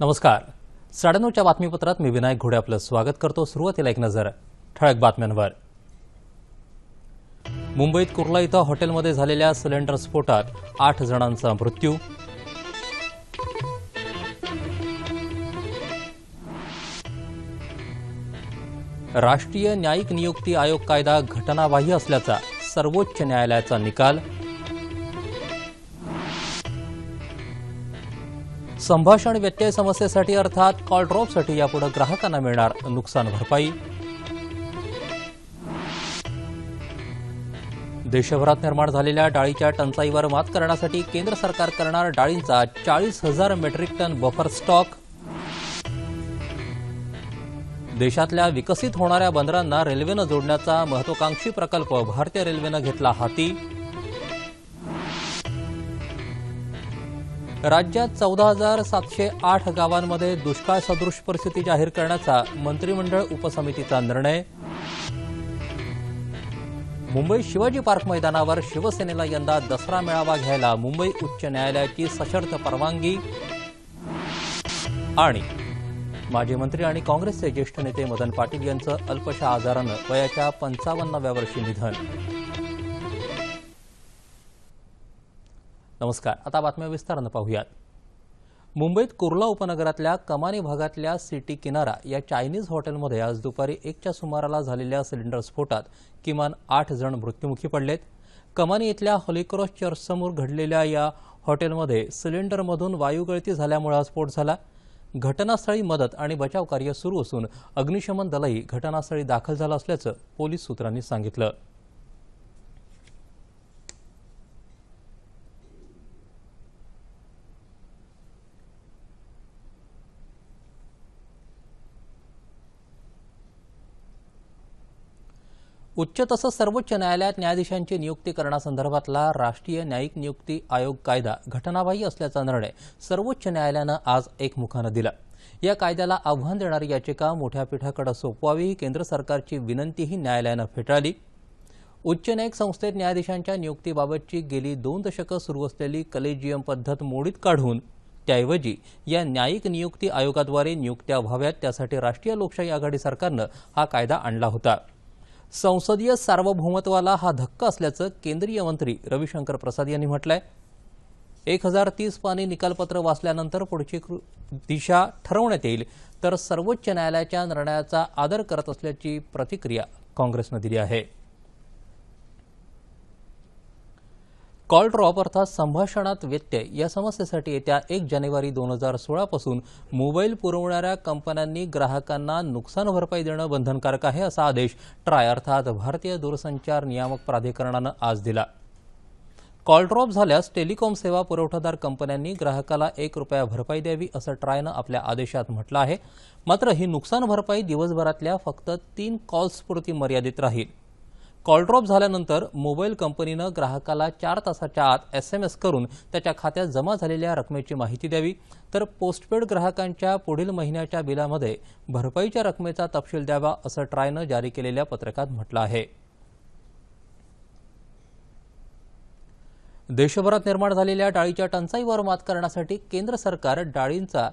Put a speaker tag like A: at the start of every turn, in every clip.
A: नमस्कार. साडेनऊच्या बातमीपत्रात मी विनायक घोडे आपलं स्वागत करतो. सुरुवातीला एक नजर. ठळक बातम्यांवर. मुंबईत कुर्ला इथं हॉटेलमध्ये झालेल्या सिलेंडर स्फोटात आठ जणांचा मृत्यू. राष्ट्रीय न्यायिक नियुक्ती आयोग कायदा घटनाबाह्य असल्याचा सर्वोच्च न्यायालयाचा निकाल. संभाषण व्यत्यय समस्येसाठी अर्थात कॉल ड्रॉपसाठी यापुढे ग्राहकांना मिळणार नुकसान भरपाई. देशभरात निर्माण झालेल्या डाळीच्या टंचाईवर मात करण्यासाठी केंद्र सरकार करणार डाळींचा चाळीस हजार मेट्रिक टन बफर स्टॉक देशातल्या विकसित होणाऱ्या बंदरांना रेल्वेनं जोडण्याचा महत्वाकांक्षी प्रकल्प भारतीय रेल्वेनं घेतला हाती. राज्यात चौदा हजार सातशे आठ गावांमध्ये दुष्काळ सदृश परिस्थिती जाहीर करण्याचा मंत्रिमंडळ उपसमितीचा निर्णय. मुंबई शिवाजी पार्क मैदानावर शिवसेनेला यंदा दसरा मेळावा घ्यायला मुंबई उच्च न्यायालयाची सशर्त परवानगी. आणि माजी मंत्री आणि काँग्रेसचे ज्येष्ठ नेते मदन पाटील यांचं अल्पशा आजारानं वयाच्या पंचावन्नाव्या वर्षी निधन. नमस्कार. आता बातम्या विस्तारानं पाहूयात. मुंबईत कुर्ला उपनगरातल्या कमानी भागातल्या सिटी किनारा या चायनीज हॉटेलमध्ये आज दुपारी एकच्या सुमाराला झालेल्या सिलेंडर स्फोटात किमान आठ जण मृत्युमुखी पडलेत. कमानी इथल्या हॉलिक्रॉस चर्चसमोर घडलेल्या या हॉटेलमध्ये सिलेंडरमधून वायुगळती झाल्यामुळे हा स्फोट झाला. घटनास्थळी मदत आणि बचाव कार्य सुरू असून अग्निशमन दलही घटनास्थळी दाखल झालं असल्याचं पोलीस सूत्रांनी सांगितलं. उच्च तसंच सर्वोच्च न्यायालयात न्यायाधीशांची नियुक्ती करण्यासंदर्भातला राष्ट्रीय न्यायिक नियुक्ती आयोग कायदा घटनाबाह्य असल्याचा निर्णय सर्वोच्च न्यायालयानं आज एकमुखानं दिला. या कायद्याला आव्हान देणारी याचिका मोठ्या पीठाकडे सोपवावी ही केंद्र सरकारची विनंतीही न्यायालयानं फेटाळली. उच्च न्यायिक संस्थेत न्यायाधीशांच्या नियुक्तीबाबतची गेली दोन दशकं सुरू असलेली कलेजियम पद्धत मोडीत काढून त्याऐवजी या न्यायिक नियुक्ती आयोगाद्वारे नियुक्त्या व्हाव्यात त्यासाठी राष्ट्रीय लोकशाही आघाडी सरकारनं हा कायदा आणला होता. संसदीय सार्वभौमत्वाला हा धक्का असल्याचं केंद्रीय मंत्री रविशंकर प्रसाद यांनी म्हटलंय. एक हजार तीस पाणी निकालपत्र वाचल्यानंतर पुढची कृ- दिशा ठरवण्यात येईल तर सर्वोच्च न्यायालयाच्या निर्णयाचा आदर करत असल्याची प्रतिक्रिया काँग्रेसनं दिली आहे. कॉल ड्रॉप अर्थात संभाषणात व्यत्यय या समस्येसाठी येत्या एक जानेवारी दोन हजार सोळापासून मोबाईल पुरवणाऱ्या कंपन्यांनी ग्राहकांना नुकसान भरपाई देणं बंधनकारक आहे असा आदेश ट्राय अर्थात भारतीय दूरसंचार नियामक प्राधिकरणानं आज दिला. कॉल ड्रॉप झाल्यास टेलिकॉम सेवा पुरवठादार कंपन्यांनी ग्राहकाला एक रुपया भरपाई द्यावी असं ट्रायनं आपल्या आदेशात म्हटलं आहे. मात्र ही नुकसान भरपाई दिवसभरातल्या फक्त तीन कॉल्सपुरती मर्यादित राहील. कॉल ड्रॉप झाल्यानंतर मोबाईल कंपनीनं ग्राहकाला चार तासाच्या आत एस एम एस करून त्याच्या खात्यात जमा झालेल्या रकमेची माहिती द्यावी. तर पोस्टपेड ग्राहकांच्या पुढील महिन्याच्या बिलामध्ये भरपाईच्या रकमेचा तपशील द्यावा असं ट्रायनं जारी केलेल्या पत्रकात म्हटलं आहे. देशभरात निर्माण झालेल्या डाळीच्या टंचाईवर मात करण्यासाठी केंद्र सरकार डाळींचा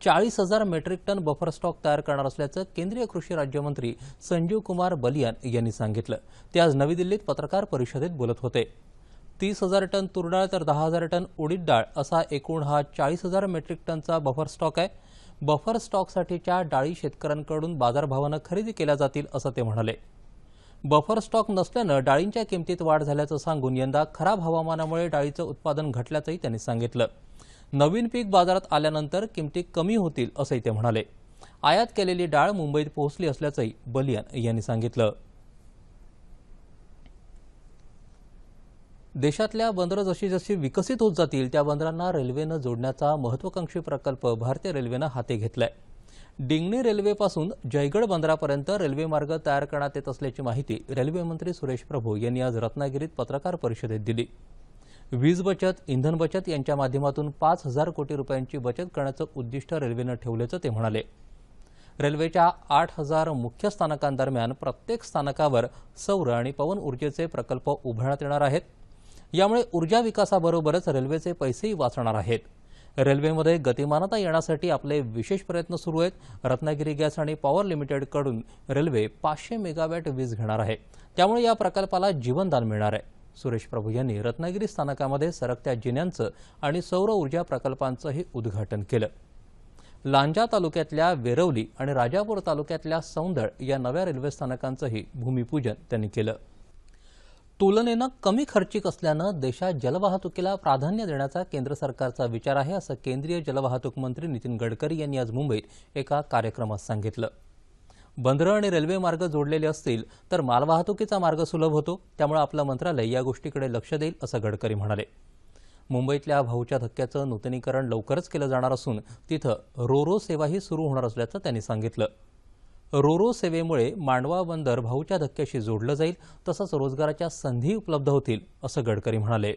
A: चाळीस हजार मेट्रिक टन बफर स्टॉक तयार करणार असल्याचं केंद्रीय कृषी राज्यमंत्री संजीव कुमार बलियान यांनी सांगितलं. ते आज नवी दिल्लीत पत्रकार परिषदेत बोलत होते. तीस हजार टन तूर डाळ तर दहा हजार टन उडीद डाळ असा एकूण हा चाळीस हजार मेट्रिक टनचा बफर स्टॉक आहे. बफर स्टॉकसाठीच्या डाळी शेतकऱ्यांकडून बाजारभावानं खरेदी केल्या जातील असं ते म्हणाले. बफर स्टॉक नसल्यानं डाळींच्या किमतीत वाढ झाल्याचं सांगून यंदा खराब हवामानामुळे डाळीचं उत्पादन घटल्याचंही त्यांनी सांगितलं. नवीन पीक बाजारात आल्यानंतर किमती कमी होतील असंही ते म्हणाले. आयात केलेली डाळ मुंबईत पोहोचली असल्याचंही बलियान यांनी सांगितलं. देशातल्या बंदरं जशी जशी विकसित होत जातील त्या बंदरांना रेल्वेनं जोडण्याचा महत्वाकांक्षी प्रकल्प भारतीय रेल्वेनं हाती घेतलाय. डिंगणी रेल्वेपासून जयगड बंदरापर्यंत रेल्वेमार्ग तयार करण्यात येत असल्याची माहिती रेल्वेमंत्री सुरेश प्रभू यांनी आज रत्नागिरीत पत्रकार परिषदेत दिली. वीज बचत इंधन बचत यांच्या माध्यमातून पाच हजार कोटी रुपयांची बचत करण्याचं उद्दिष्ट रेल्वेनं ठेवल्याचं ते म्हणाले. रेल्वेच्या आठ हजार मुख्य स्थानकांदरम्यान प्रत्येक स्थानकावर सौर आणि पवन ऊर्जेचे प्रकल्प उभारण्यात येणार आहेत. यामुळे ऊर्जा विकासाबरोबरच रेल्वेचे पैसेही वाचणार आहेत. रेल्वेमध्ये गतिमानता येण्यासाठी आपले विशेष प्रयत्न सुरू आहेत. रत्नागिरी गॅस आणि पॉवर लिमिटेडकडून रेल्वे पाचशे मेगावॅट वीज घेणार आहे. त्यामुळे या प्रकल्पाला जीवनदान मिळणार आहे. सुरेश प्रभू यांनी रत्नागिरी स्थानकामध्ये सरकत्या जिन्यांचं आणि सौर ऊर्जा प्रकल्पांचंही उद्घाटन केलं. लांजा तालुक्यातल्या वेरवली आणि राजापूर तालुक्यातल्या सौंदळ या नव्या रेल्वे स्थानकांचंही भूमिपूजन त्यांनी केलं. तुलनेनं कमी खर्चिक असल्यानं देशात जलवाहतुकीला प्राधान्य देण्याचा केंद्र सरकारचा विचार आहे असं केंद्रीय जलवाहतूक मंत्री नितीन गडकरी यांनी आज मुंबईत एका कार्यक्रमात सांगितलं. बंदरं आणि रेल्वे मार्ग जोडलेले असतील तर मालवाहतुकीचा मार्ग सुलभ होतो त्यामुळे आपलं मंत्रालय या गोष्टीकडे लक्ष देईल असं गडकरी म्हणाले. मुंबईतल्या भाऊच्या धक्क्याचं नूतनीकरण लवकरच केलं जाणार असून तिथं रोरो सेवाही सुरू होणार असल्याचं त्यांनी सांगितलं. रोरो सेवेमुळे मांडवा बंदर भाऊच्या धक्क्याशी जोडलं जाईल तसंच रोजगाराच्या संधी उपलब्ध होतील असं गडकरी म्हणाले.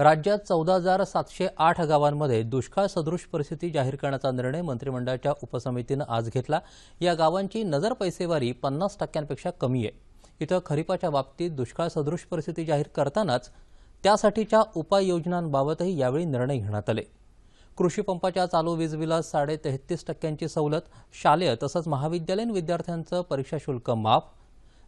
A: राज्यात चौदा हजार सातशे आठ गावांमध्ये दुष्काळ सदृश परिस्थिती जाहीर करण्याचा निर्णय मंत्रिमंडळाच्या उपसमितीनं आज घेतला. या गावांची नजर पैसेवारी पन्नास टक्क्यांपेक्षा कमी आहे. इथं खरीपाच्या बाबतीत दुष्काळ सदृश परिस्थिती जाहीर करतानाच त्यासाठीच्या उपाययोजनांबाबतही यावेळी निर्णय घेण्यात आले. कृषी पंपाच्या चालू वीज बिलात साडे तेहतीस टक्क्यांची सवलत शालेय तसंच महाविद्यालयीन विद्यार्थ्यांचं परीक्षा शुल्क माफ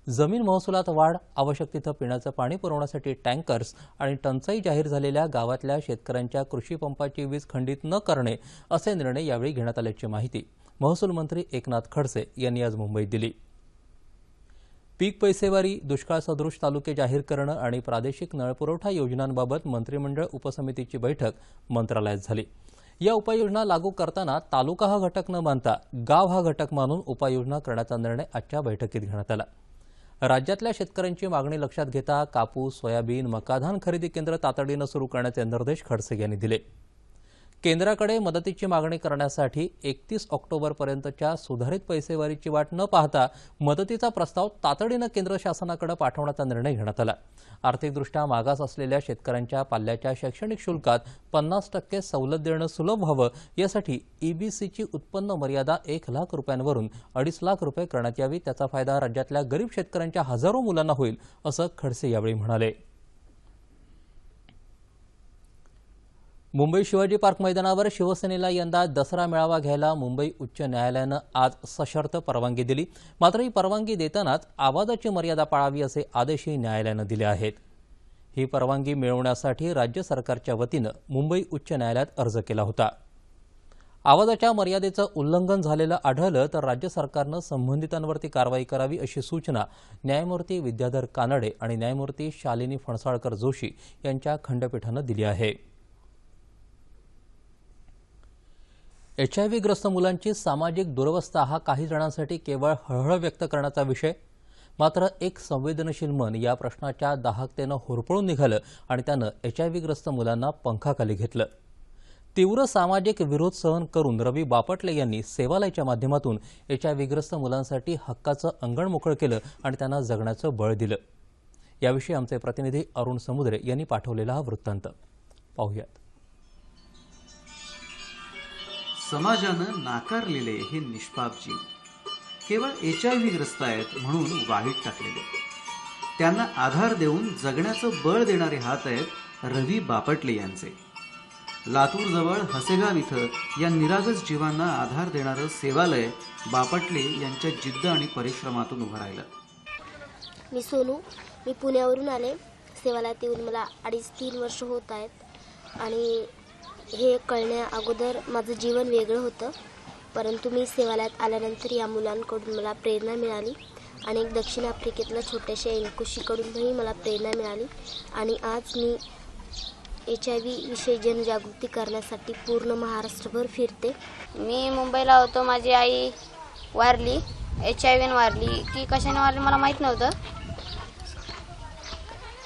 A: जमीन महसुलात वाढ आवश्यक तिथं पिण्याचं पाणी पुरवण्यासाठी टँकर्स आणि टंचाई जाहीर झालेल्या गावातल्या शेतकऱ्यांच्या कृषी पंपाची वीज खंडित न करणे असे निर्णय यावेळी घेण्यात आल्याची माहिती महसूल मंत्री एकनाथ खडसे यांनी आज मुंबईत दिली. पीक पैसेवारी दुष्काळ सदृश तालुके जाहीर करणं आणि प्रादेशिक नळपुरवठा योजनांबाबत मंत्रिमंडळ उपसमितीची बैठक मंत्रालयात झाली. या उपाययोजना लागू करताना तालुका हा घटक न मानता गाव हा घटक मानून उपाययोजना करण्याचा निर्णय आजच्या बैठकीत घेण्यात आला. राज्यातल्या शेतकऱ्यांची मागणी लक्षात घेता कापूस सोयाबीन मकाधान खरेदी केंद्र तातडीनं सुरू करण्याचे निर्देश खडसे यांनी दिले. केंद्राकडे मदतीची मागणी करण्यासाठी एकतीस ऑक्टोबरपर्यंतच्या सुधारित पैसेवारीची वाट न पाहता मदतीचा प्रस्ताव तातडीनं केंद्र शासनाकडे पाठवण्याचा निर्णय घेण्यात आला. आर्थिकदृष्ट्या मागास असलेल्या शेतकऱ्यांच्या पाल्याच्या शैक्षणिक शुल्कात पन्नास टक्के सवलत देणं सुलभ व्हावं यासाठी ईबीसीची उत्पन्न मर्यादा एक लाख रुपयांवरून अडीच लाख रुपये करण्यात यावी त्याचा फायदा राज्यातल्या गरीब शेतकऱ्यांच्या हजारो मुलांना होईल असं खडसे यावेळी म्हणाले. मुंबई शिवाजी पार्क मैदानावर शिवसेनेला यंदा दसरा मेळावा घ्यायला मुंबई उच्च न्यायालयानं आज सशर्त परवानगी दिली. मात्र ही परवानगी देतानाच आवाजाची मर्यादा पाळावी असे आदेशही न्यायालयानं दिले आहेत. ही परवानगी मिळवण्यासाठी राज्य सरकारच्या वतीनं मुंबई उच्च न्यायालयात अर्ज केला होता. आवाजाच्या मर्यादेचं उल्लंघन झालेलं आढळलं तर राज्य सरकारनं संबंधितांवरती कारवाई करावी अशी सूचना न्यायमूर्ती विद्याधर कानडे आणि न्यायमूर्ती शालिनी फणसाळकर जोशी यांच्या खंडपीठानं दिली आहे. एच आय ग्रस्त मुलांची सामाजिक दुरवस्था हा काही जणांसाठी केवळ हळहळ व्यक्त करण्याचा विषय. मात्र एक संवेदनशील मन या प्रश्नाच्या दाहकतेनं होरपळून निघालं आणि त्यानं एच आय ग्रस्त मुलांना पंखाखाली घेतलं. तीव्र सामाजिक विरोध सहन करून रवी बापटले यांनी सेवालयच्या माध्यमातून एच आय ग्रस्त मुलांसाठी हक्काचं अंगण मोकळं केलं आणि त्यांना जगण्याचं बळ दिलं. याविषयी आमचे प्रतिनिधी अरुण समुद्रे यांनी पाठवलेला हा वृत्तांत. पाहूयात.
B: समाजानं नाकारलेले हे निष्पाप जीव केवळ एच आय व्ही ग्रस्त आहेत म्हणून वाईट टाकलेले. त्यांना आधार देऊन जगण्याचं बळ देणारे हात आहेत रवी बापटले यांचे. लातूरजवळ हसेगाव इथं या निरागस जीवांना आधार देणारं सेवालय बापटले यांच्या जिद्द आणि परिश्रमातून उभं राहिलं.
C: मी सोनू मी पुण्यावरून आले. सेवालयात येऊन मला अडीच तीन वर्ष होत आहेत. आणि हे कळण्या अगोदर माझं जीवन वेगळं होतं. परंतु मी सेवालयात आल्यानंतर या मुलांकडून मला प्रेरणा मिळाली आणि एक दक्षिण आफ्रिकेतल्या छोट्याशा एलकुशीकडूनही मला प्रेरणा मिळाली. आणि आज मी एच आय व्ही विषयी जनजागृती करण्यासाठी पूर्ण महाराष्ट्रभर फिरते.
D: मी मुंबईला होतो. माझी आई वारली. एच आय व्हीन वारली. की कशाने वारली मला माहीत नव्हतं.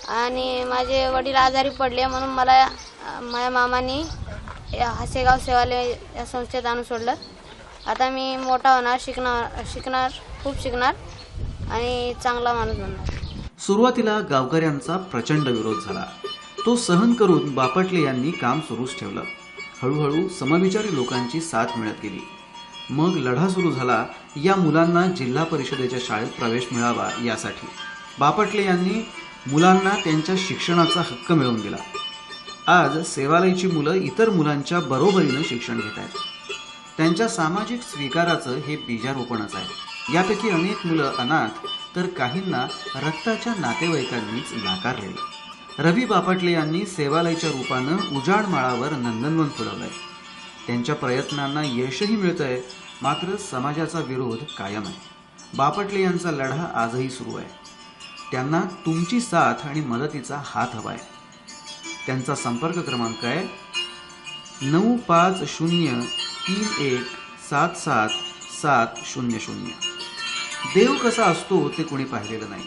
D: आणि माझे वडील आजारी पडले म्हणून मला माझ्या मामानी हसेगाव सेवालय या संस्थेत आणून सोडलं. आता मी मोठा होणार शिकणार शिकणार खूप शिकणार आणि चांगला माणूस बनणार.
B: सुरुवातीला गावकऱ्यांचा प्रचंड विरोध झाला. तो सहन करून बापटले यांनी काम सुरूच ठेवलं. हळूहळू समविचारी लोकांची साथ मिळत गेली. मग लढा सुरू झाला या मुलांना जिल्हा परिषदेच्या शाळेत प्रवेश मिळावा यासाठी. बापटले यांनी मुलांना त्यांच्या शिक्षणाचा हक्क मिळवून दिला. आज सेवालयची मुलं इतर मुलांच्या बरोबरीनं शिक्षण घेत आहेत त्यांच्या सामाजिक स्वीकाराचं हे बीजारोपणच आहे. यापैकी अनेक मुलं अनाथ तर काहींना रक्ताच्या नातेवाईकांनीच नाकारले रवी बापटले यांनी सेवालयच्या रूपानं उजाड माळावर नंदनवन फुलवलंय. त्यांच्या प्रयत्नांना यशही मिळतंय मात्र समाजाचा विरोध कायम आहे. बापटले यांचा लढा आजही सुरू आहे. त्यांना तुमची साथ आणि मदतीचा हात हवा आहे त्यांचा संपर्क क्रमांक आहे नऊ पाच शून्य तीन एक सात सात सात शून्य शून्य. देव कसा असतो ते कोणी पाहिलेलं नाही.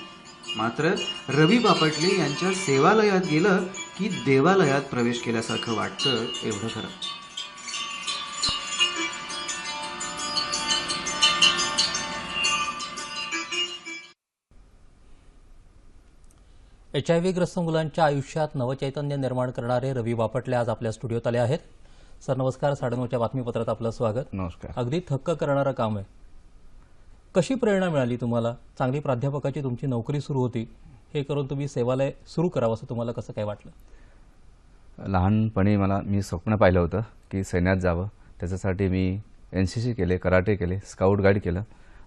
B: मात्र रवी बापटले यांच्या सेवालयात गेलं की देवालयात प्रवेश केल्यासारखं वाटतं एवढं खरं.
A: एच आय ग्रस्त मुलांच्या आयुष्यात नवचैतन्य निर्माण करणारे रवी बापटले आज आपल्या स्टुडिओत आले आहेत. सर नमस्कार. साडेनऊच्या बातमीपत्रात आपलं स्वागत.
E: नमस्कार.
A: अगदी थक्क करणारं काम आहे. कशी प्रेरणा मिळाली तुम्हाला? चांगली प्राध्यापकाची तुमची नोकरी सुरू होती. हे करून तुम्ही सेवालय सुरू करावं असं तुम्हाला कसं काय वाटलं?
E: लहानपणी मला मी स्वप्न पाहिलं होतं की सैन्यात जावं. त्याच्यासाठी मी एन सी सी केले कराटे केले स्काउट गाईड केलं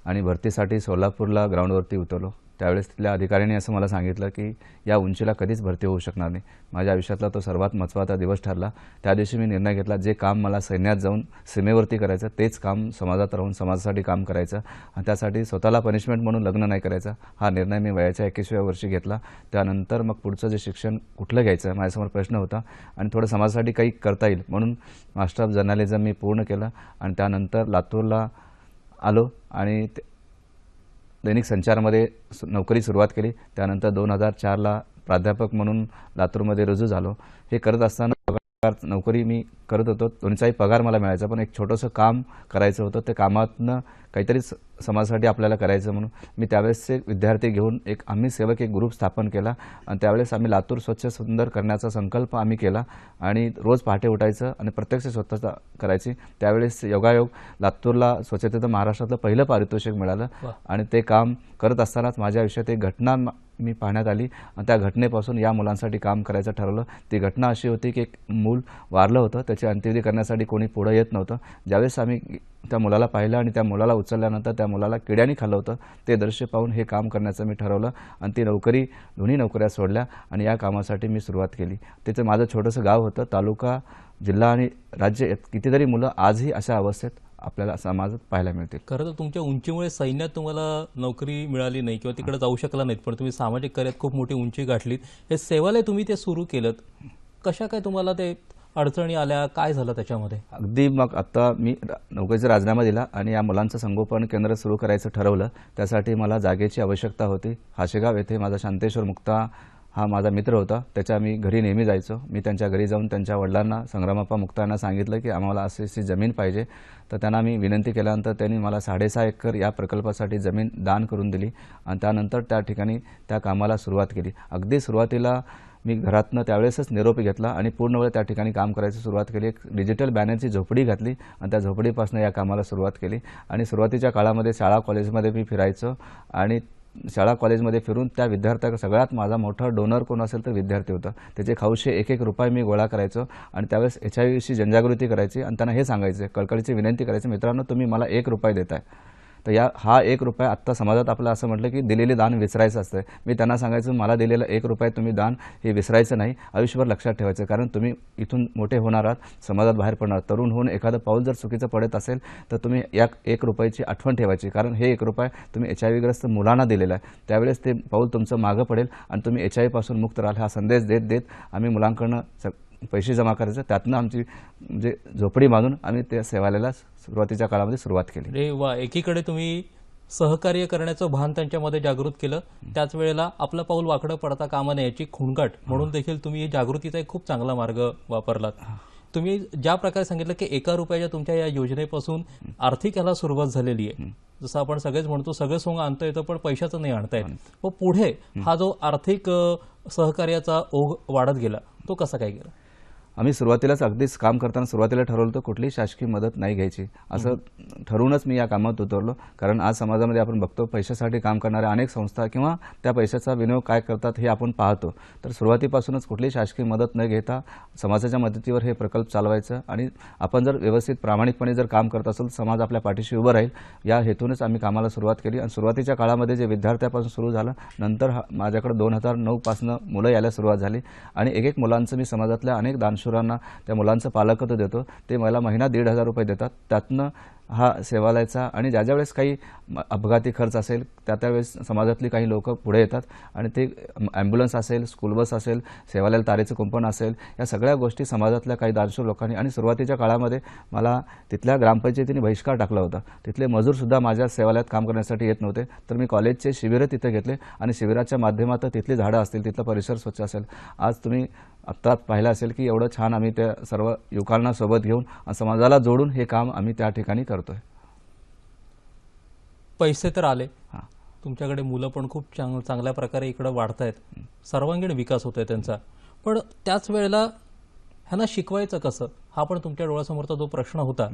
E: आणि भरतीसाठी सोलापूरला ग्राउंडवरती उतरलो. त्यावेळेस तिथल्या अधिकाऱ्यांनी असं मला सांगितलं की या उंचीला कधीच भरती होऊ शकणार नाही. माझ्या आयुष्यातला तो सर्वात महत्त्वाचा दिवस ठरला. त्या दिवशी मी निर्णय घेतला जे काम मला सैन्यात जाऊन सीमेवरती करायचं तेच काम समाजात राहून समाजासाठी काम करायचं आणि त्यासाठी स्वतःला पनिशमेंट म्हणून लग्न नाही करायचं. हा निर्णय मी वयाच्या एकवीसव्या वर्षी घेतला. त्यानंतर मग पुढचं जे शिक्षण कुठलं घ्यायचं माझ्यासमोर प्रश्न होता आणि थोडं समाजासाठी काही करता येईल म्हणून मास्टर ऑफ जर्नालिझम मी पूर्ण केलं आणि त्यानंतर लातूरला आलो आणि ते- दैनिक संचारमध्ये नोकरी सुरुवात केली. त्यानंतर दोन हजार चारला प्राध्यापक म्हणून लातूरमध्ये रुजू झालो. हे करत असताना पगार नोकरी मी करत होतो. दोन्हीचाही पगार मला मिळायचा. पण एक छोटंसं काम करायचं होतं. ते कामातनं काहीतरी समाजासाठी आपल्याला करायचं म्हणून. मी त्यावेळेसचे विद्यार्थी घेऊन एक आम्ही सेवक एक ग्रुप स्थापन केला. आणि त्यावेळेस आम्ही लातूर स्वच्छ सुंदर करण्याचा संकल्प आम्ही केला. आणि रोज पहाटे उठायचं आणि प्रत्यक्ष स्वच्छता करायची. त्यावेळेस योगायोग लातूरला स्वच्छतेचं महाराष्ट्रातलं पहिलं पारितोषिक मिळालं. आणि ते काम करत असतानाच माझ्या आयुष्यात एक घटना म- मी पाहण्यात आली. आणि त्या घटनेपासून या मुलांसाठी काम करायचं ठरवलं. ती घटना अशी होती की एक मूल वारलं होतं. त्याची अंत्यविधी करण्यासाठी कोणी पुढं येत नव्हतं. ज्यावेळेस आम्ही त्या मुलाला पाहिलं आणि त्या मुलाला उचलल्यानंतर त्या मुलाला किड्याने खाल्लं होतं. ते दृश्य पाहून हे काम करण्याचं मी ठरवलं आणि ती नोकरी दोन्ही नोकऱ्या सोडल्या आणि या कामासाठी मी सुरुवात केली. तिचं माझं छोटंसं गाव होतं तालुका जिल्हा आणि राज्य कितीतरी मुलं आजही अशा अवस्थेत आपल्याला समाजात पाहायला मिळतील.
A: खरं तर तुमच्या उंचीमुळे सैन्यात तुम्हाला नोकरी मिळाली नाही किंवा तिकडे जाऊ शकला नाहीत पण तुम्ही सामाजिक कार्यात खूप मोठी उंची गाठलीत. हे सेवालय तुम्ही ते सुरू केलं कशा काय तुम्हाला ते अडचणी आल्या काय झालं त्याच्यामध्ये?
E: अगदी मग आता मी नोकरीचा राजीनामा दिला आणि या मुलांचं संगोपन केंद्र सुरू करायचं ठरवलं. त्यासाठी मला जागेची आवश्यकता होती. हाशेगाव येथे माझा शांतेश्वर मुक्ता हा माझा मित्र होता. त्याच्या मी घरी नेहमी जायचो. मी त्यांच्या घरी जाऊन त्यांच्या वडिलांना संग्रामप्पा मुक्तांना सांगितलं की आम्हाला अशी अशी जमीन पाहिजे. तर त्यांना मी विनंती केल्यानंतर त्यांनी मला साडेसहा एकर या प्रकल्पासाठी जमीन दान करून दिली आणि त्यानंतर त्या ठिकाणी त्या कामाला सुरुवात केली. अगदी सुरुवातीला मी घरातनं त्यावेळेसच निरोप घेतला आणि पूर्ण वेळ त्या ठिकाणी काम करायची सुरुवात केली. एक डिजिटल बॅनरची झोपडी घातली आणि त्या झोपडीपासून या कामाला सुरुवात केली. आणि सुरुवातीच्या काळामध्ये शाळा कॉलेजमध्ये मी फिरायचो आणि शाळा कॉलेजमध्ये फिरून त्या विद्यार्थ्या सगळ्यात माझा मोठा डोनर कोण असेल तर विद्यार्थी होता. त्याचे खाऊशे एक एक रुपये मी गोळा करायचो आणि त्यावेळेस एच आय व्हीची जनजागृती करायची आणि त्यांना हे सांगायचे कळकळीची विनंती करायची मित्रांनो तुम्ही मला एक रुपये देताय. तर या हा एक रुपया आत्ता समाजात आपलं असं म्हटलं की दिलेले दान विसरायचं असतं. मी त्यांना सांगायचं मला दिलेलं एक रुपये तुम्ही दान हे विसरायचं नाही. आयुष्यभर लक्षात ठेवायचं. कारण तुम्ही इथून मोठे होणार आहात समाजात बाहेर पडणार तरुण होऊन एखादं पाऊल जर चुकीचं पडत असेल तर तुम्ही या एक रुपयाची आठवण ठेवायची. कारण हे एक रुपये तुम्ही एच आय व्हीग्रस्त मुलांना दिलेलं आहे. त्यावेळेस ते पाऊल तुमचं मागं पडेल आणि तुम्ही एच आय व्हीपासून मुक्त राहाल हा संदेश देत देत आम्ही मुलांकडनं पैसे जमा करायचं त्यातनं आमची म्हणजे झोपडी बांधून आम्ही त्या सेवालयाला सुरुवातीच्या काळामध्ये सुरुवात केली.
A: वा एकीकडे तुम्ही सहकार्य करण्याचं भान त्यांच्यामध्ये जागृत केलं त्याच वेळेला आपलं पाऊल वाकडं पडता कामा नये याची खुणगाट म्हणून देखील तुम्ही जागृतीचा एक खूप चांगला मार्ग वापरलात. तुम्ही ज्या प्रकारे सांगितलं की एका रुपयाच्या तुमच्या या योजनेपासून आर्थिक याला सुरुवात झालेली आहे. जसं आपण सगळेच म्हणतो सगळं सोंग आणता येतं पण पैशाचं नाही आणता येत. व पुढे हा जो आर्थिक सहकार्याचा ओघ वाढत गेला तो कसा काय गेला?
E: आम्ही सुरुवातीलाच अगदीच काम करताना सुरुवातीला ठरवलं होतं कुठलीही शासकीय मदत नाही घ्यायची. असं ठरवूनच मी या कामात उतरलो. कारण आज समाजामध्ये आपण बघतो पैशासाठी काम करणाऱ्या अनेक संस्था किंवा त्या पैशाचा विनियोग काय करतात हे आपण पाहतो. तर सुरुवातीपासूनच कुठलीही शासकीय मदत न घेता समाजाच्या मदतीवर हे प्रकल्प चालवायचं आणि आपण जर व्यवस्थित प्रामाणिकपणे जर काम करत असेल समाज आपल्या पाठीशी उभं राहील या हेतूनच आम्ही कामाला सुरुवात केली. आणि सुरुवातीच्या काळामध्ये जे विद्यार्थ्यापासून सुरू झालं नंतर हा माझ्याकडे दोन हजार नऊपासनं मुलं यायला सुरुवात झाली. आणि एक एक मुलांचं मी समाजातल्या अनेक दानशूरांना त्या मुलांचं पालकत्व देतो ते मला महिना दीड हजार रुपये देतात. त्यातनं हा सेवालयाचा आणि ज्या ज्या वेळेस काही अपघाती खर्च असेल त्या त्यावेळेस समाजातली काही लोक पुढे येतात आणि ते ॲम्ब्युलन्स असेल स्कूल बस असेल सेवालयाला तारेचं कुंपण असेल या सगळ्या गोष्टी समाजातल्या काही दानशूर लोकांनी आणि सुरुवातीच्या काळामध्ये मला तिथल्या ग्रामपंचायतीने बहिष्कार टाकला होता. तिथले मजूरसुद्धा माझ्या सेवालयात काम करण्यासाठी येत नव्हते तर मी कॉलेजचे शिबिरं तिथे घेतले आणि शिबिराच्या माध्यमात तिथली झाडं असतील तिथला परिसर स्वच्छ असेल. आज तुम्ही आत्ता पाहिलं असेल की एवढं छान आम्ही त्या सर्व युवकांना सोबत घेऊन समाजाला जोडून हे काम आम्ही त्या ठिकाणी करतोय.
A: पैसे तर आले.
E: हां.
A: तुमच्याकडे मुलं पण खूप चांग चांगल्या प्रकारे इकडं वाढत आहेत सर्वांगीण विकास होतोय त्यांचा. पण त्याच वेळेला ह्यांना शिकवायचं कसं? हा पण तुमच्या डोळ्यासमोरचा जो प्रश्न होता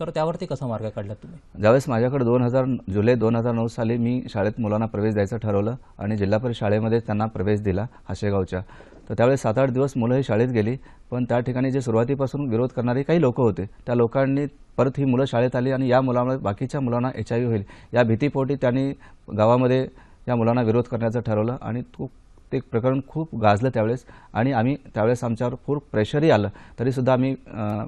A: तर त्यावरती कसा मार्ग काढला तुम्ही?
E: ज्यावेळेस माझ्याकडे दोन हजार जुलै दोन हजार नऊ साली मी शाळेत मुलांना प्रवेश द्यायचं ठरवलं आणि जिल्हा परिषद शाळेमध्ये त्यांना प्रवेश दिला हाशेगावच्या तर त्यावेळेस सात आठ दिवस मुलं ही शाळेत गेली. पण त्या ठिकाणी जे सुरुवातीपासून विरोध करणारे काही लोक होते त्या लोकांनी परत ही मुलं शाळेत आली आणि या मुलामुळे बाकीच्या मुलांना एच आय व्ही होईल. या भीतीपोटी त्यांनी गावामध्ये या मुलांना विरोध करण्याचं ठरवलं आणि तो ते प्रकरण खूप गाजलं त्यावेळेस आणि आम्ही त्यावेळेस आमच्यावर खूप प्रेशरही आलं. तरीसुद्धा आम्ही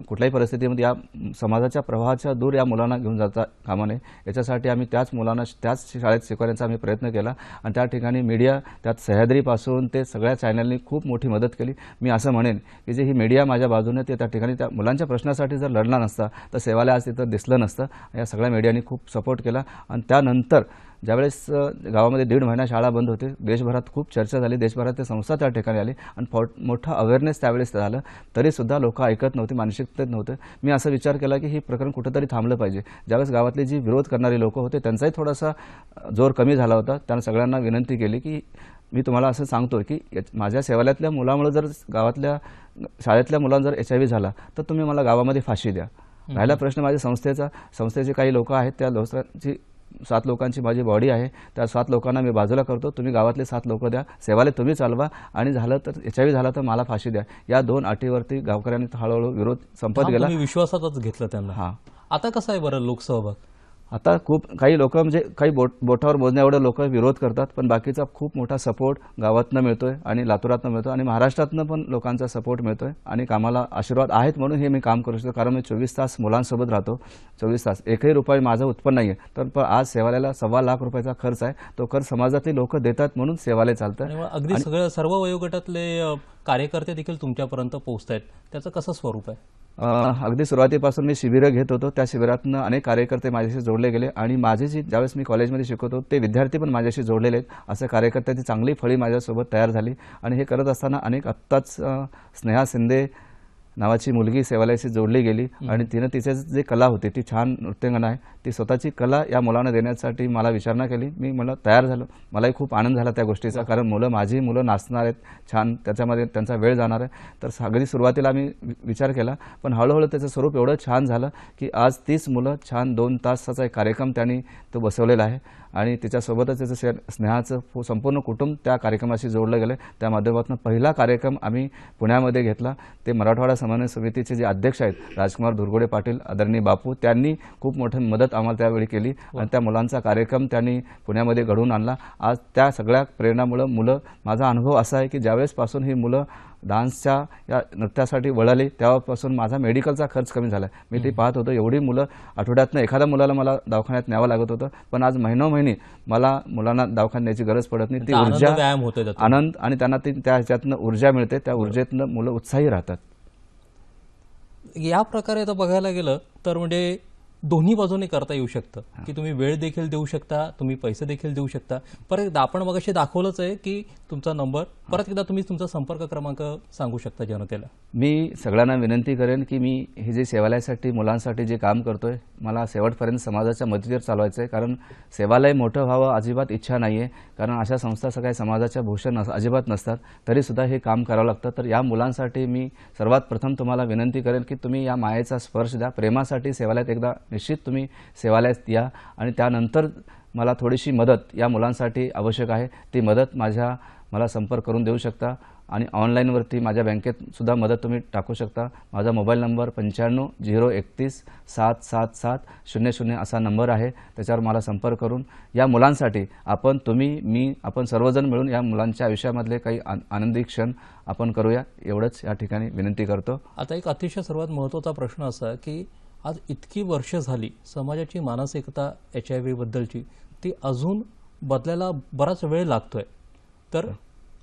E: कुठल्याही परिस्थितीमध्ये या समाजाच्या प्रवाहाच्या दूर या मुलांना घेऊन जाता कामा नये. याच्यासाठी आम्ही त्याच मुलांना त्याच शाळेत शिकवण्याचा आम्ही प्रयत्न केला आणि त्या ठिकाणी मीडिया त्यात सह्याद्रीपासून ते सगळ्या चॅनलनी खूप मोठी मदत केली. मी असं म्हणेन की जे ही मीडिया माझ्या बाजूने ते त्या ठिकाणी त्या मुलांच्या प्रश्नासाठी जर लढला नसता तर सेवाला आज तिथं दिसलं नसतं. या सगळ्या मीडियानी खूप सपोर्ट केला आणि त्यानंतर ज्यावेळेस गावामध्ये दीड महिना शाळा बंद होते देशभरात खूप चर्चा झाली देशभरात ते संस्था त्या ठिकाणी आली आणि फॉ मोठा अवेअरनेस त्यावेळेस झालं. तरीसुद्धा लोक ऐकत नव्हते मानसिकतेत नव्हते. मी असा विचार केला की हे प्रकरण कुठंतरी थांबलं पाहिजे. ज्यावेळेस गावातले जी विरोध करणारी लोक होते त्यांचाही थोडासा जोर कमी झाला होता. त्यांना सगळ्यांना विनंती केली की मी तुम्हाला असं सांगतो की माझ्या सेवालयातल्या मुलामुळे जर गावातल्या शाळेतल्या मुलांना जर एच आय व्ही झाला तर तुम्ही मला गावामध्ये फाशी द्या. राहिला प्रश्न माझ्या संस्थेचा. संस्थेचे काही लोक आहेत त्या लोकांची सात लोकांची माझी बॉडी आहे त्या सात लोकांना मी बाजूला करतो. तुम्ही गावातले सात लोक द्या सेवालय तुम्ही चालवा आणि झालं तर एच आय व्ही झाला तर मला फाशी द्या. या दोन अटीवरती गावकऱ्यांनी हळूहळू विरोध संपत गेला.
A: विश्वासातच घेतलं त्यांना.
E: हां.
A: आता कसं आहे बरं लोकसहभाग?
E: आता खूप काही लोक म्हणजे काही बोट बोटावर मोजण्या एवढे लोक विरोध करतात पण बाकीचा खूप मोठा सपोर्ट गावातनं मिळतोय आणि लातूरातनं मिळतोय आणि महाराष्ट्रातनं पण लोकांचा सपोर्ट मिळतोय आणि कामाला आशीर्वाद आहेत म्हणून हे मी काम करू शकतो. कारण मी चोवीस तास मुलांसोबत राहतो. चोवीस तास. एकही रुपये माझं उत्पन्न नाही आहे तर आज सेवालयाला सव्वा लाख रुपयाचा खर्च आहे. तो खर्च समाजातली लोक देतात म्हणून सेवालय चालतं
A: अगदी सगळं सर्व वयोगटातले कार्यकर्ते देखील तुमच्यापर्यंत पोहोचत आहेत त्याचं कसं स्वरूप आहे?
E: अगदी सुरुवातीपासून मी शिबिरं घेत होतो. त्या शिबिरातनं अनेक कार्यकर्ते माझ्याशी जोडले गेले आणि माझे जी ज्यावेळेस मी कॉलेजमध्ये शिकवतो ते विद्यार्थी पण माझ्याशी जोडलेले आहेत असं कार्यकर्त्याची चांगली फळी माझ्यासोबत तयार झाली आणि हे करत असताना अनेक आत्ताच स्नेहा शिंदे नावाची मुलगी सेवालयाशी जोडली गेली आणि तिनं तिचे जे कला होती ती छान नृत्यांगना आहे. ती स्वतःची कला या मुलांना देण्यासाठी मला विचारणा केली. मी मला तयार झालो. मलाही खूप आनंद झाला त्या गोष्टीचा कारण मुलं माझी मुलं नाचणार आहेत छान. त्याच्यामध्ये त्यांचा वेळ जाणार आहे. तर अगदी सुरुवातीला आम्ही विचार केला पण हळूहळू त्याचं स्वरूप एवढं छान झालं की आज तीस मुलं छान दोन तासाचा एक कार्यक्रम त्यांनी तो बसवलेला आहे. आणि त्याच्यासोबतच त्याचं शे स्नेहाचं संपूर्ण कुटुंब त्या कार्यक्रमाशी जोडलं गेलं. त्या माध्यमातून पहिला कार्यक्रम आम्ही पुण्यामध्ये घेतला. ते मराठवाडा समन्वय समितीचे जे अध्यक्ष आहेत राजकुमार धुरगोडे पाटील आदरणीय बापू त्यांनी खूप मोठी मदत आम्हाला त्यावेळी केली आणि त्या मुलांचा कार्यक्रम त्यांनी पुण्यामध्ये घडवून आणला. आज त्या सगळ्या प्रेरणामुळं मुलं माझा अनुभव असा आहे की ज्यावेळेसपासून ही मुलं डान्सच्या या नृत्यासाठी वळाली तेव्हापासून माझा मेडिकलचा खर्च कमी झाला मी ते पाहत होतो एवढी मुलं आठवड्यातनं एखाद्या मुलाला मला दवाखान्यात न्यावं लागत होतं पण आज महिनोमहिनी मला मुलांना दवाखान्यात न्यायची गरज पडत नाही. ती ऊर्जा. आनंद आणि त्यांना ती त्या ह्याच्यातनं ऊर्जा मिळते त्या ऊर्जेतनं मुलं उत्साही राहतात.
A: या प्रकारे आता बघायला गेलं तर म्हणजे दोन्ही बाजूने करता येऊ शकतं. की तुम्ही वेळ देखील देऊ शकता तुम्ही पैसे देखील देऊ शकता. परत एकदा आपण मगाशी दाखवलंच आहे की तुमचा नंबर परत एकदा तुम्ही तुमचा संपर्क क्रमांक सांगू शकता जनतेला.
E: मी सगळ्यांना विनंती करेन की मी हे जे सेवालयासाठी मुलांसाठी जे काम करतोय मला शेवटपर्यंत समाजाच्या मदतीवर चालवायचं आहे. कारण सेवालय मोठं व्हावं अजिबात इच्छा नाही आहे कारण अशा संस्था सगळ्या समाजाच्या भूषण अजिबात नसतात. तरीसुद्धा हे काम करावं लागतं. तर या मुलांसाठी मी सर्वात प्रथम तुम्हाला विनंती करेन की तुम्ही या मायेचा स्पर्श द्या. प्रेमासाठी सेवालयात एकदा निश्चित तुम्ही सेवालयात या. आणि त्यानंतर मला थोडीशी मदत या मुलांसाठी आवश्यक आहे. ती मदत माझ्या मला संपर्क करून देऊ शकता. आणि ऑनलाईनवरती माझ्या बँकेत सुद्धा मदत तुम्ही टाकू शकता. माझा मोबाईल नंबर पंच्याण्णव झिरो एकतीस सात सात सात शून्य शून्य असा नंबर आहे. त्याच्यावर मला संपर्क करून या मुलांसाठी आपण तुम्ही मी आपण सर्वजण मिळून या मुलांच्या आयुष्यामधले काही आन- आनंदी क्षण आपण करूया. एवढंच या ठिकाणी विनंती करतो.
A: आता एक अतिशय सर्वात महत्त्वाचा प्रश्न असा की आज इतकी वर्ष झाली समाजाची मानसिकता एच आय व्हीबद्दलची ती अजून बदलायला बराच वेळ लागतोय. तर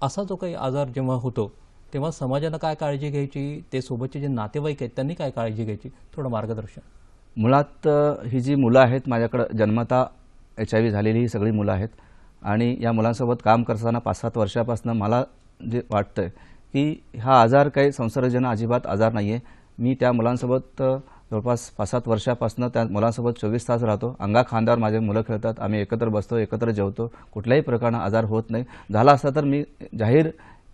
A: असा जो काही आजार जेव्हा होतो तेव्हा समाजानं काय काळजी घ्यायची? ते सोबतचे जे नातेवाईक आहेत त्यांनी काय काळजी घ्यायची? थोडं मार्गदर्शन.
E: मुळात ही जी मुलं आहेत माझ्याकडं जन्मता एच आय व्ही झालेली ही सगळी मुलं आहेत. आणि या मुलांसोबत काम करताना पाच सात वर्षापासून मला जे वाटतंय की हा आजार काही संसर्गजन अजिबात आजार नाही आहे मी त्या मुलांसोबत जवळपास पाच सात वर्षापासून त्या मुलांसोबत चोवीस तास राहतो. अंगा खांद्यावर माझे मुलं खेळतात. आम्ही एकत्र बसतो एकत्र जेवतो. कुठल्याही प्रकारनं आजार होत नाही. झाला असता तर मी जाहीर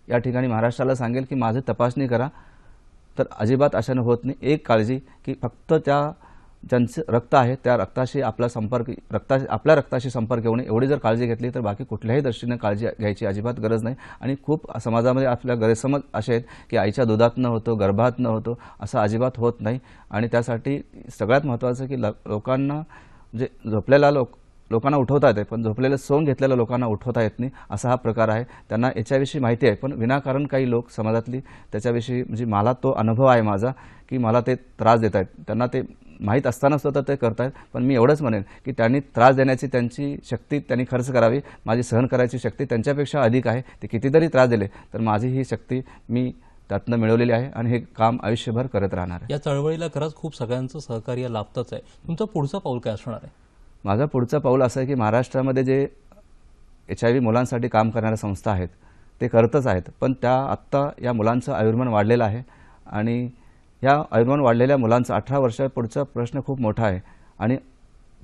E: या ठिकाणी महाराष्ट्राला सांगेल की माझी तपासणी करा. तर अजिबात अशानं होत नाही. एक काळजी की फक्त त्या ज्यांचं रक्त आहे त्या रक्ताशी आपला संपर्क रक्ता आपल्या रक्ताशी संपर्क येऊ नये एवढी जर काळजी घेतली तर बाकी कुठल्याही दृष्टीने काळजी घ्यायची अजिबात गरज नाही. आणि खूप समाजामध्ये आपल्या गैरसमज असे आहेत की आईच्या दुधात न होतो गर्भात न होतो असं अजिबात होत नाही. आणि त्यासाठी सगळ्यात महत्त्वाचं की ल- लोकांना जे झोपलेला लोक लोकांना उठवता येते पण झोपलेलं सोंग घेतलेल्या लोकांना उठवता येत नाही असा हा प्रकार आहे. त्यांना याच्याविषयी माहिती आहे पण विनाकारण काही लोक समाजातली त्याच्याविषयी म्हणजे मला तो अनुभव आहे माझा की मला ते त्रास देत आहेत त्यांना ते माहीत असताना सुद्धा ते करतायत. पण मी एवढंच म्हणेन की त्यांनी त्रास देण्याची त्यांची शक्ती त्यांनी खर्च करावी. माझी सहन करायची शक्ती त्यांच्यापेक्षा अधिक आहे. ते कितीतरी त्रास दिले तर माझी ही शक्ती मी त्यातनं मिळवलेली आहे आणि हे काम आयुष्यभर करत राहणार आहे.
A: या चळवळीला खरंच खूप सगळ्यांचं सहकार्य लाभतंच आहे. तुमचं पुढचं पाऊल काय असणार आहे?
E: माझं पुढचं पाऊल असं आहे की महाराष्ट्रामध्ये जे एच आय व्ही मुलांसाठी काम करणाऱ्या संस्था आहेत ते करतच आहेत. पण त्या आत्ता या मुलांचं आयुर्मान वाढलेलं आहे आणि या आयुर्मान वाढलेल्या मुलांचा अठरा वर्षा पुढचा प्रश्न खूप मोठा आहे. आणि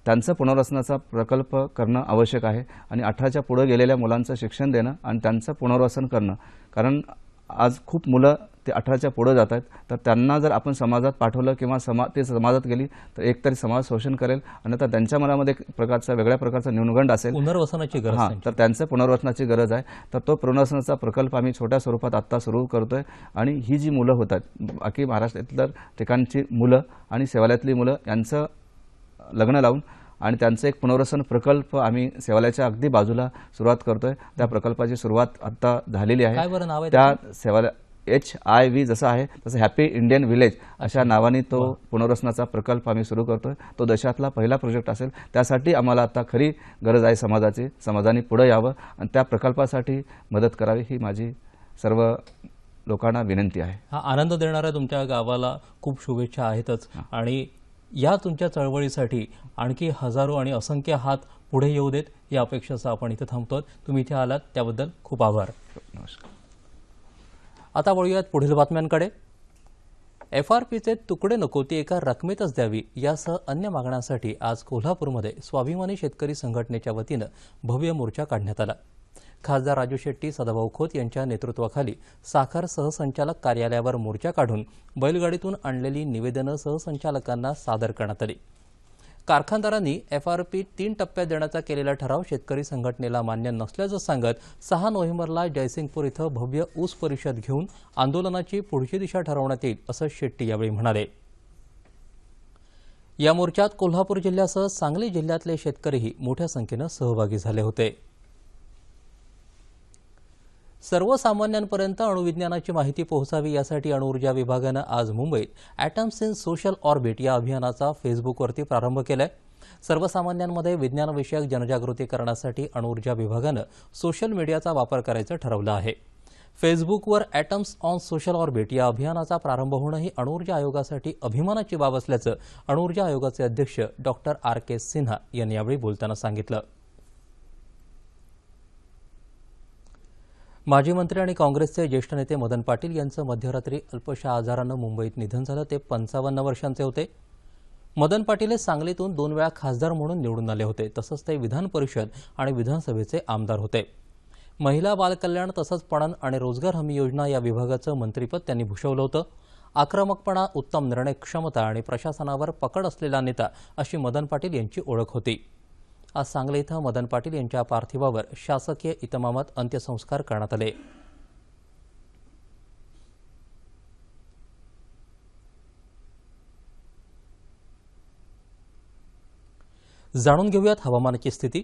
E: त्यांचं पुनर्वसनाचा प्रकल्प करणं आवश्यक आहे. आणि अठराच्या पुढं गेलेल्या मुलांचं शिक्षण देणं आणि त्यांचं पुनर्वसन करणं. कारण आज खूप मुलं ते अठराच्या पुढं जात आहेत. तर त्यांना जर आपण समाजात पाठवलं किंवा समा ते समाजात गेली तर एकतरी समाज शोषण करेल. आणि तर त्यांच्या मनामध्ये एक प्रकारचा वेगळ्या प्रकारचा न्यूनगंड असेल.
A: पुनर्वसनाची गरज
E: हां. तर त्यांचं पुनर्वसनाची गरज आहे. तर तो पुनर्वसनाचा प्रकल्प आम्ही छोट्या स्वरूपात आत्ता सुरू करतोय. आणि ही जी मुलं होतात बाकी महाराष्ट्रातल्या ठिकाणची मुलं आणि सेवालयातली मुलं यांचं लग्न लावून आणि त्यांचं एक पुनर्वसन प्रकल्प आम्ही सेवालयाच्या अगदी बाजूला सुरुवात करतोय. त्या प्रकल्पाची सुरुवात आत्ता झालेली आहे. त्या सेवालय एच आय व्ही जसं आहे तसं हॅपी इंडियन विलेज अशा नावाने तो पुनर्वसनाचा प्रकल्प आम्ही सुरू करतोय. तो देशातला पहिला प्रोजेक्ट असेल. त्यासाठी आम्हाला आता खरी गरज आहे समाजाची. समाजाने पुढे यावं आणि त्या प्रकल्पासाठी मदत करावी ही माझी सर्व लोकांना विनंती आहे.
A: हा आनंद देणाऱ्या तुमच्या गावाला खूप शुभेच्छा आहेतच. आणि या तुमच्या चळवळीसाठी आणखी हजारो आणि असंख्य हात पुढे येऊ देत या अपेक्षासह आपण इथे थांबतोय. तुम्ही इथे आलात त्याबद्दल खूप आभार.
E: नमस्कार.
A: आता वळूयात पुढील बातम्यांकडे. एफ आर पीचे तुकडे नको ती एका रकमेतच द्यावी यासह अन्य मागण्यांसाठी आज कोल्हापूरमध्ये स्वाभिमानी शेतकरी संघटनेच्या वतीनं भव्य मोर्चा काढण्यात आला. खासदार राजू शेट्टी सदाभाऊ खोत यांच्या नेतृत्वाखाली साखर सहसंचालक कार्यालयावर मोर्चा काढून बैलगाडीतून आणलेली निवेदनं सहसंचालकांना सादर करण्यात आली. कारखानदारांनी एफ आर पी तीन टप्प्यात देण्याचा केलेला ठराव शेतकरी संघटनेला मान्य नसल्याचं सांगत सहा नोव्हेंबरला जयसिंगपूर इथं भव्य ऊस परिषद घेऊन आंदोलनाची पुढची दिशा ठरवण्यात येईल असं शेट्टी यावेळी म्हणाले. या मोर्चात कोल्हापूर जिल्ह्यासह सांगली जिल्ह्यातले शेतकरीही मोठ्या संख्येनं सहभागी झाले होते. सर्वसामान्यांपर्यंत अणुविज्ञानाची माहिती पोहोचावी यासाठी अणुऊर्जा विभागानं आज मुंबईत ॲटम्स इन सोशल ऑर्बिट या अभियानाचा फेसबुकवरती प्रारंभ केलाय. सर्वसामान्यांमध्ये विज्ञानविषयक जनजागृती करण्यासाठी अणुऊर्जा विभागानं सोशल मीडियाचा वापर करायचं ठरवलं आहे. फेसबुकवर ॲटम्स ऑन सोशल ऑर्बिट या अभियानाचा प्रारंभ होणं ही अणुऊर्जा आयोगासाठी अभिमानाची बाब असल्याचं अणुऊर्जा आयोगाचे अध्यक्ष डॉक्टर आर के सिन्हा यांनी यावेळी बोलताना सांगितलं. माजी मंत्री आणि काँग्रेसचे ज्येष्ठ नेते मदन पाटील यांचं मध्यरात्री अल्पशा आजारानं मुंबईत निधन झालं. ते पंचावन्न वर्षांचे होते. मदन पाटील हे सांगलीतून दोन वेळा खासदार म्हणून निवडून आले होते. तसंच ते विधान परिषद आणि विधानसभेचे आमदार होते. महिला बालकल्याण तसंच पणन आणि रोजगार हमी योजना या विभागाचं मंत्रीपद त्यांनी भूषवलं होतं. आक्रमकपणा उत्तम निर्णय क्षमता आणि प्रशासनावर पकड असलेला नेता अशी मदन पाटील यांची ओळख होती. आज सांगली इथं मदन पाटील यांच्या पार्थिवावर शासकीय इतमामात अंत्यसंस्कार करण्यात आले. जाणून घेऊयात हवामानाची स्थिती.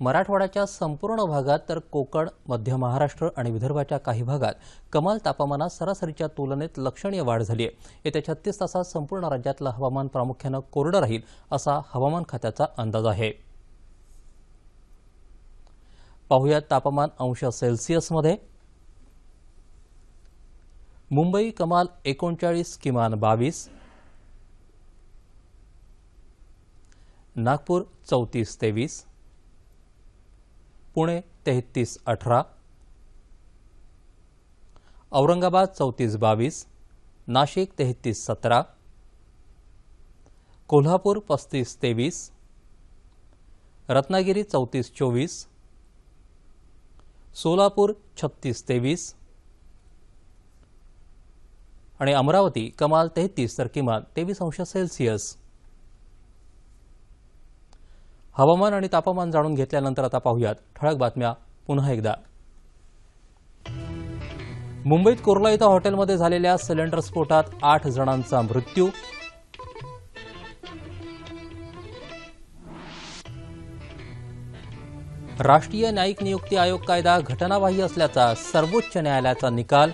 A: मराठवाड्याच्या संपूर्ण भागात तर कोकण मध्य महाराष्ट्र आणि विदर्भाच्या काही भागात कमाल तापमानात सरासरीच्या तुलनेत लक्षणीय वाढ झाली आहे. येत्या छत्तीस तासात संपूर्ण राज्यातलं हवामान प्रामुख्यानं कोरडं राहील असा हवामान खात्याचा अंदाज आहे. पाहूया तापमान अंश सेल्सिअसमध्ये. मुंबई कमाल एकोणचाळीस किमान बावीस. नागपूर चौतीस तेवीस. पुणे तेहतीस अठरा. औरंगाबाद चौतीस बावीस. नाशिक तेहतीस सतरा. कोल्हापूर पस्तीस तेवीस. रत्नागिरी चौतीस चोवीस. सोलापूर छत्तीस तेवीस. आणि अमरावती कमाल तेहतीस तर किमान तेवीस अंश सेल्सिअस. हवामान आणि तापमान जाणून घेतल्यानंतर आता पाहूयात ठळक बातम्या पुन्हा एकदा. मुंबईत कुर्ला इथं हॉटेलमध्ये झालेल्या सिलेंडर स्फोटात आठ जणांचा मृत्यू राष्ट्रीय न्यायिक नियुक्ती आयोग कायदा घटनाबाह्य असल्याचा सर्वोच्च न्यायालयाचा निकाल.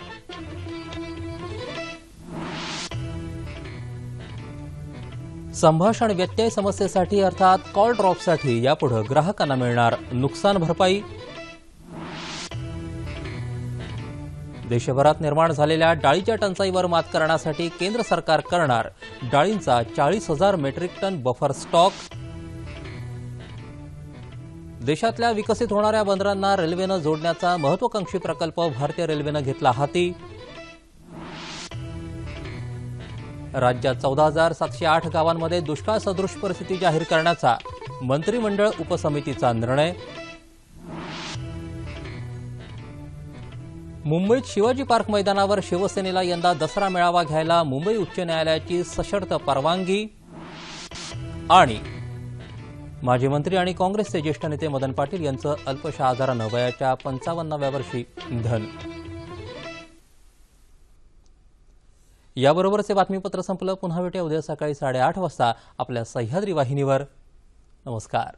A: संभाषण व्यत्यय समस्येसाठी अर्थात कॉल ड्रॉपसाठी यापुढे ग्राहकांना मिळणार नुकसान भरपाई. देशभरात निर्माण झालेल्या डाळीच्या टंचाईवर मात करण्यासाठी केंद्र सरकार करणार डाळींचा चाळीस हजार मेट्रिक टन बफर स्टॉक. देशातल्या विकसित होणाऱ्या बंदरांना रेल्वेनं जोडण्याचा महत्वाकांक्षी प्रकल्प भारतीय रेल्वेनं घेतला हाती. राज्यात चौदा हजार सातशे आठ गावांमध्ये दुष्काळ सदृश परिस्थिती जाहीर करण्याचा मंत्रिमंडळ उपसमितीचा निर्णय. मुंबईत शिवाजी पार्क मैदानावर शिवसेनेला यंदा दसरा मेळावा घ्यायला मुंबई उच्च न्यायालयाची सशर्त परवानगी. आणि माजी मंत्री आणि काँग्रेसचे ज्येष्ठ नेते मदन पाटील यांचं अल्पशा आजारानं वयाच्या पंचावन्नाव्या वर्षी निधन. याबरोबरच हे बातमीपत्र संपलं. पुन्हा भेटूया उद्या सकाळी साडेआठ वाजता आपल्या सह्याद्री वाहिनीवर. नमस्कार.